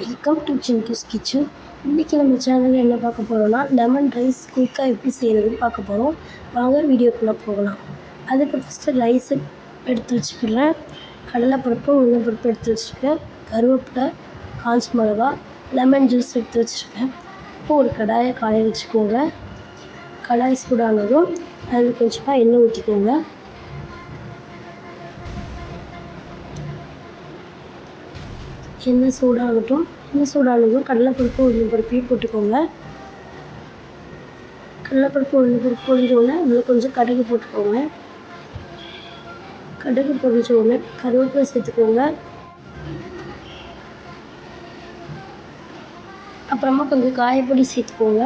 Welcome to ஜிங்கிஸ் kitchen இன்றைக்கி நம்ம சேனலில் என்ன பார்க்க போகிறோம்னா லெமன் ரைஸ் குயிக்காக எப்படி செய்கிறதுன்னு பார்க்க போகிறோம் வாங்க வீடியோக்குள்ளே போகலாம். அதுக்கு ஃபஸ்ட்டு ரைஸு எடுத்து வச்சுக்கிறேன். கடலைப்பருப்பு உளுந்தம்பருப்பு எடுத்து வச்சுருக்கேன் கருவேப்பிலை காஞ்சி மிளகா லெமன் ஜூஸ் எடுத்து வச்சுருக்கேன் இப்போ ஒரு கடாயை காய வச்சுக்கோங்க. கடாய் சூடானதும் அதில் கொஞ்சமாக எண்ணெய் ஊற்றிக்கோங்க எண்ணெய் சூடாகட்டும். எண்ணெய் சூடானதும் கடலைப்பருப்பு உளுந்தம்பருப்பையும் போட்டுக்கோங்க. கடலைப்பருப்பு உளுந்தம்பருப்பு பொரிஞ்சோடனே அதில் கொஞ்சம் கடுகு போட்டுக்கோங்க. கடுகு பொரிஞ்சோடனே கருவேப்பிலை சேர்த்துக்கோங்க. அப்புறமா கொஞ்சம் காயப்பொடி சேர்த்துக்கோங்க.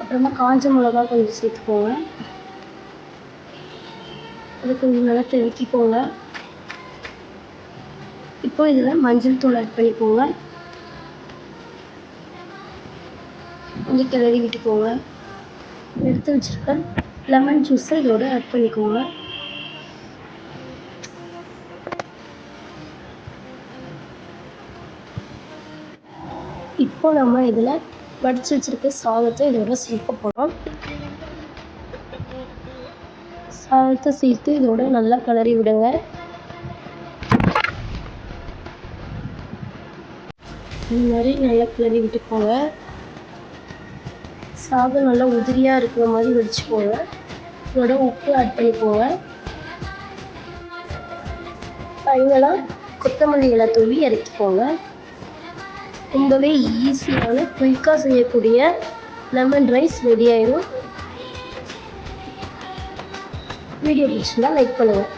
அப்புறமா காஞ்ச மிளகா கொஞ்சம் சேர்த்துக்கோங்க. அது கொஞ்சம் நல்லா தெளிக்கிக்கோங்க இப்போ இதில் மஞ்சள் தூள் ஆட் பண்ணிக்கோங்க. கொஞ்சம் கிளறி விட்டுக்கோங்க. எடுத்து வச்சுருக்க லெமன் ஜூஸை இதோட ஆட் பண்ணிக்கோங்க. இப்போ நம்ம இதில் வடித்து வச்சுருக்க சாதத்தை இதோட சேர்க்க போகிறோம் சாதத்தை சேர்த்து இதோட நல்லா கிளறி விடுங்க. இந்த மாதிரி நல்லா கிளறி விட்டுக்கோங்க சாதம் நல்லா உதிரியாக இருக்கிற மாதிரி வடிச்சுக்கோங்க. இதோட உப்பு ஆட் பண்ணிக்கோங்க. ஃபைனலாக கொத்தமல்லி இலை தூவி இறக்கிக்கோங்க ரொம்பவே ஈஸியான குயிக்காக செய்யக்கூடிய லெமன் ரைஸ் ரெடி ஆயிடும் வீடியோ பிடிச்சிருந்தா லைக் பண்ணுங்கள்